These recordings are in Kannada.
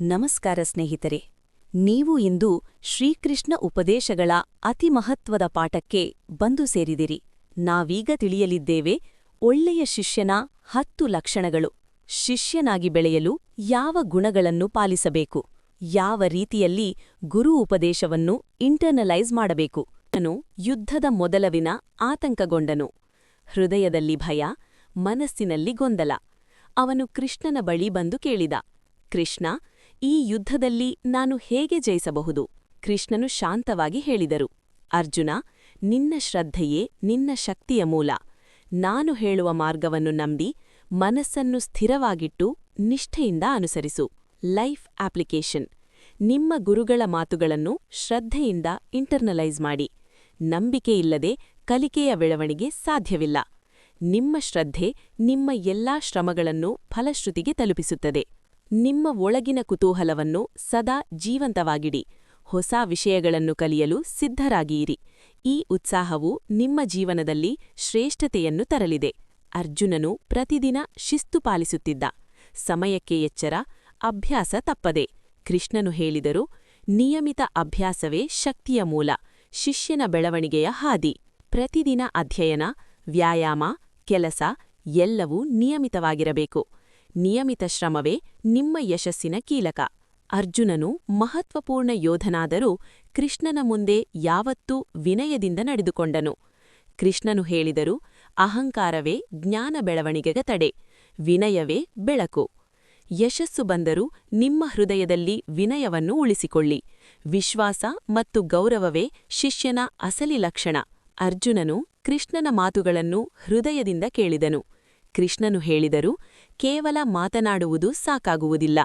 ನಮಸ್ಕಾರ ಸ್ನೇಹಿತರೆ. ನೀವು ಇಂದು ಶ್ರೀಕೃಷ್ಣ ಉಪದೇಶಗಳ ಅತಿ ಮಹತ್ವದ ಪಾಠಕ್ಕೆ ಬಂದು ಸೇರಿದಿರಿ. ನಾವೀಗ ತಿಳಿಯಲಿದ್ದೇವೆ ಒಳ್ಳೆಯ ಶಿಷ್ಯನ ಹತ್ತು ಲಕ್ಷಣಗಳು. ಶಿಷ್ಯನಾಗಿ ಬೆಳೆಯಲು ಯಾವ ಗುಣಗಳನ್ನು ಪಾಲಿಸಬೇಕು? ಯಾವ ರೀತಿಯಲ್ಲಿ ಗುರು ಉಪದೇಶವನ್ನು ಇಂಟರ್ನಲೈಸ್ ಮಾಡಬೇಕು? ನಾನು ಯುದ್ಧದ ಮೊದಲವಿನ ಆತಂಕಗೊಂಡನು. ಹೃದಯದಲ್ಲಿ ಭಯ, ಮನಸ್ಸಿನಲ್ಲಿ ಗೊಂದಲ. ಅವನು ಕೃಷ್ಣನ ಬಳಿ ಬಂದು ಕೇಳಿದ, ಕೃಷ್ಣ ಈ ಯುದ್ಧದಲ್ಲಿ ನಾನು ಹೇಗೆ ಜಯಿಸಬಹುದು? ಕೃಷ್ಣನು ಶಾಂತವಾಗಿ ಹೇಳಿದರು. ಅರ್ಜುನ, ನಿನ್ನ ಶ್ರದ್ಧೆಯೇ ನಿನ್ನ ಶಕ್ತಿಯ ಮೂಲ. ನಾನು ಹೇಳುವ ಮಾರ್ಗವನ್ನು ನಂಬಿ ಮನಸ್ಸನ್ನು ಸ್ಥಿರವಾಗಿಟ್ಟು ನಿಷ್ಠೆಯಿಂದ ಅನುಸರಿಸು. ಲೈಫ್ ಅಪ್ಲಿಕೇಶನ್ ನಿಮ್ಮ ಗುರುಗಳ ಮಾತುಗಳನ್ನು ಶ್ರದ್ಧೆಯಿಂದ ಇಂಟರ್ನಲೈಸ್ ಮಾಡಿ. ನಂಬಿಕೆಯಿಲ್ಲದೆ ಕಲಿಕೆಯ ಬೆಳವಣಿಗೆ ಸಾಧ್ಯವಿಲ್ಲ. ನಿಮ್ಮ ಶ್ರದ್ಧೆ ನಿಮ್ಮ ಎಲ್ಲಾ ಶ್ರಮಗಳನ್ನು ಫಲಶ್ರುತಿಗೆ ತಲುಪಿಸುತ್ತದೆ. ನಿಮ್ಮ ಒಳಗಿನ ಕುತೂಹಲವನ್ನು ಸದಾ ಜೀವಂತವಾಗಿಡಿ. ಹೊಸ ವಿಷಯಗಳನ್ನು ಕಲಿಯಲು ಸಿದ್ಧರಾಗಿಯಿರಿ. ಈ ಉತ್ಸಾಹವು ನಿಮ್ಮ ಜೀವನದಲ್ಲಿ ಶ್ರೇಷ್ಠತೆಯನ್ನು ತರಲಿದೆ. ಅರ್ಜುನನು ಪ್ರತಿದಿನ ಶಿಸ್ತು ಪಾಲಿಸುತ್ತಿದ್ದ. ಸಮಯಕ್ಕೆ ಎಚ್ಚರ, ಅಭ್ಯಾಸ ತಪ್ಪದೆ. ಕೃಷ್ಣನು ಹೇಳಿದರು, ನಿಯಮಿತ ಅಭ್ಯಾಸವೇ ಶಕ್ತಿಯ ಮೂಲ, ಶಿಷ್ಯನ ಬೆಳವಣಿಗೆಯ ಹಾದಿ. ಪ್ರತಿದಿನ ಅಧ್ಯಯನ, ವ್ಯಾಯಾಮ, ಕೆಲಸ ಎಲ್ಲವೂ ನಿಯಮಿತವಾಗಿರಬೇಕು. ನಿಯಮಿತ ಶ್ರಮವೇ ನಿಮ್ಮ ಯಶಸ್ಸಿನ ಕೀಲಕ. ಅರ್ಜುನನು ಮಹತ್ವಪೂರ್ಣ ಯೋಧನಾದರೂ ಕೃಷ್ಣನ ಮುಂದೆ ಯಾವತ್ತೂ ವಿನಯದಿಂದ ನಡೆದುಕೊಂಡನು. ಕೃಷ್ಣನು ಹೇಳಿದರು, ಅಹಂಕಾರವೇ ಜ್ಞಾನ ಬೆಳವಣಿಗೆಗೆ ತಡೆ, ವಿನಯವೇ ಬೆಳಕು. ಯಶಸ್ಸು ಬಂದರೂ ನಿಮ್ಮ ಹೃದಯದಲ್ಲಿ ವಿನಯವನ್ನು ಉಳಿಸಿಕೊಳ್ಳಿ. ವಿಶ್ವಾಸ ಮತ್ತು ಗೌರವವೇ ಶಿಷ್ಯನ ಅಸಲಿ ಲಕ್ಷಣ. ಅರ್ಜುನನು ಕೃಷ್ಣನ ಮಾತುಗಳನ್ನು ಹೃದಯದಿಂದ ಕೇಳಿದನು. ಕೃಷ್ಣನು ಹೇಳಿದರು ಕೇವಲ ಮಾತನಾಡುವುದು ಸಾಕಾಗುವುದಿಲ್ಲ.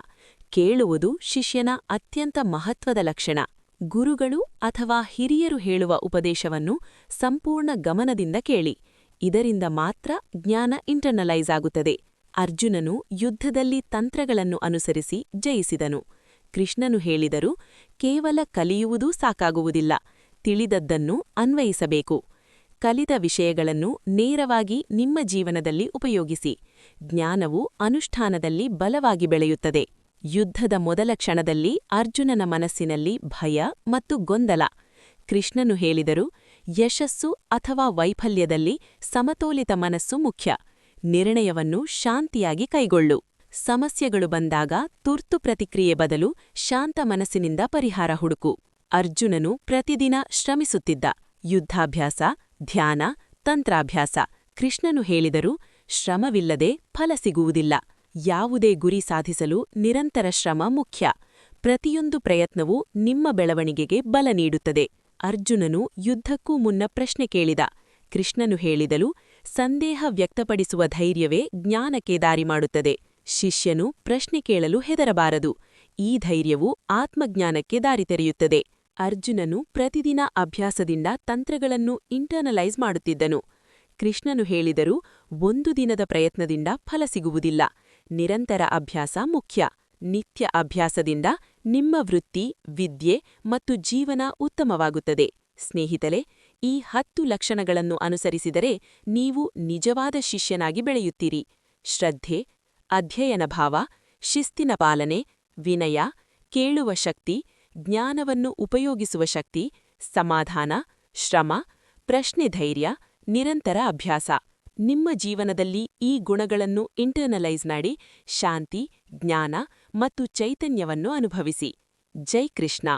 ಕೇಳುವುದು ಶಿಷ್ಯನ ಅತ್ಯಂತ ಮಹತ್ವದ ಲಕ್ಷಣ. ಗುರುಗಳು ಅಥವಾ ಹಿರಿಯರು ಹೇಳುವ ಉಪದೇಶವನ್ನು ಸಂಪೂರ್ಣ ಗಮನದಿಂದ ಕೇಳಿ. ಇದರಿಂದ ಮಾತ್ರ ಜ್ಞಾನ ಇಂಟರ್ನಲೈಸ್ ಆಗುತ್ತದೆ. ಅರ್ಜುನನು ಯುದ್ಧದಲ್ಲಿ ತಂತ್ರಗಳನ್ನು ಅನುಸರಿಸಿ ಜಯಿಸಿದನು. ಕೃಷ್ಣನು ಹೇಳಿದರು, ಕೇವಲ ಕಲಿಯುವುದೂ ಸಾಕಾಗುವುದಿಲ್ಲ. ತಿಳಿದದ್ದನ್ನು ಅನ್ವಯಿಸಬೇಕು. ಕಲಿತ ವಿಷಯಗಳನ್ನು ನೇರವಾಗಿ ನಿಮ್ಮ ಜೀವನದಲ್ಲಿ ಉಪಯೋಗಿಸಿ. ಜ್ಞಾನವು ಅನುಷ್ಠಾನದಲ್ಲಿ ಬಲವಾಗಿ ಬೆಳೆಯುತ್ತದೆ. ಯುದ್ಧದ ಮೊದಲ ಕ್ಷಣದಲ್ಲಿ ಅರ್ಜುನನ ಮನಸ್ಸಿನಲ್ಲಿ ಭಯ ಮತ್ತು ಗೊಂದಲ. ಕೃಷ್ಣನು ಹೇಳಿದರು, ಯಶಸ್ಸು ಅಥವಾ ವೈಫಲ್ಯದಲ್ಲಿ ಸಮತೋಲಿತ ಮನಸ್ಸು ಮುಖ್ಯ. ನಿರ್ಣಯವನ್ನು ಶಾಂತಿಯಾಗಿ ಕೈಗೊಳ್ಳು. ಸಮಸ್ಯೆಗಳು ಬಂದಾಗ ತುರ್ತು ಪ್ರತಿಕ್ರಿಯೆ ಬದಲು ಶಾಂತ ಮನಸ್ಸಿನಿಂದ ಪರಿಹಾರ ಹುಡುಕು. ಅರ್ಜುನನು ಪ್ರತಿದಿನ ಶ್ರಮಿಸುತ್ತಿದ್ದ. ಯುದ್ಧಾಭ್ಯಾಸ ಧ್ಯಾನ, ತಂತ್ರಾಭ್ಯಾಸ. ಕೃಷ್ಣನು ಹೇಳಿದರು, ಶ್ರಮವಿಲ್ಲದೆ ಫಲ ಸಿಗುವುದಿಲ್ಲ. ಯಾವುದೇ ಗುರಿ ಸಾಧಿಸಲು ನಿರಂತರ ಶ್ರಮ ಮುಖ್ಯ. ಪ್ರತಿಯೊಂದು ಪ್ರಯತ್ನವೂ ನಿಮ್ಮ ಬೆಳವಣಿಗೆಗೆ ಬಲ ನೀಡುತ್ತದೆ. ಅರ್ಜುನನು ಯುದ್ಧಕ್ಕೂ ಮುನ್ನ ಪ್ರಶ್ನೆ ಕೇಳಿದ. ಕೃಷ್ಣನು ಹೇಳಿದಲು, ಸಂದೇಹ ವ್ಯಕ್ತಪಡಿಸುವ ಧೈರ್ಯವೇ ಜ್ಞಾನಕ್ಕೆ ದಾರಿ ಮಾಡುತ್ತದೆ. ಶಿಷ್ಯನು ಪ್ರಶ್ನೆ ಕೇಳಲು ಹೆದರಬಾರದು. ಈ ಧೈರ್ಯವು ಆತ್ಮಜ್ಞಾನಕ್ಕೆ ದಾರಿ ತೆರೆಯುತ್ತದೆ. ಅರ್ಜುನನು ಪ್ರತಿದಿನ ಅಭ್ಯಾಸದಿಂದ ತಂತ್ರಗಳನ್ನು ಇಂಟರ್ನಲೈಸ್ ಮಾಡುತ್ತಿದ್ದನು. ಕೃಷ್ಣನು ಹೇಳಿದರು ಒಂದು ದಿನದ ಪ್ರಯತ್ನದಿಂದ ಫಲ ಸಿಗುವುದಿಲ್ಲ. ನಿರಂತರ ಅಭ್ಯಾಸ ಮುಖ್ಯ. ನಿತ್ಯ ಅಭ್ಯಾಸದಿಂದ ನಿಮ್ಮ ವೃತ್ತಿ, ವಿದ್ಯೆ ಮತ್ತು ಜೀವನ ಉತ್ತಮವಾಗುತ್ತದೆ. ಸ್ನೇಹಿತರೆ, ಈ ಹತ್ತು ಲಕ್ಷಣಗಳನ್ನು ಅನುಸರಿಸಿದರೆ ನೀವು ನಿಜವಾದ ಶಿಷ್ಯನಾಗಿ ಬೆಳೆಯುತ್ತೀರಿ. ಶ್ರದ್ಧೆ, ಅಧ್ಯಯನ ಭಾವ, ಶಿಸ್ತಿನ ಪಾಲನೆ, ವಿನಯ, ಕೇಳುವ ಶಕ್ತಿ ಜ್ಞಾನವನ್ನು ಉಪಯೋಗಿಸುವ ಶಕ್ತಿ, ಸಮಾಧಾನ, ಶ್ರಮ, ಪ್ರಶ್ನೆ ಧೈರ್ಯ, ನಿರಂತರ ಅಭ್ಯಾಸ. ನಿಮ್ಮ ಜೀವನದಲ್ಲಿ ಈ ಗುಣಗಳನ್ನು ಇಂಟರ್ನಲೈಸ್ ಮಾಡಿ ಶಾಂತಿ, ಜ್ಞಾನ ಮತ್ತು ಚೈತನ್ಯವನ್ನು ಅನುಭವಿಸಿ. ಜೈ ಕೃಷ್ಣ.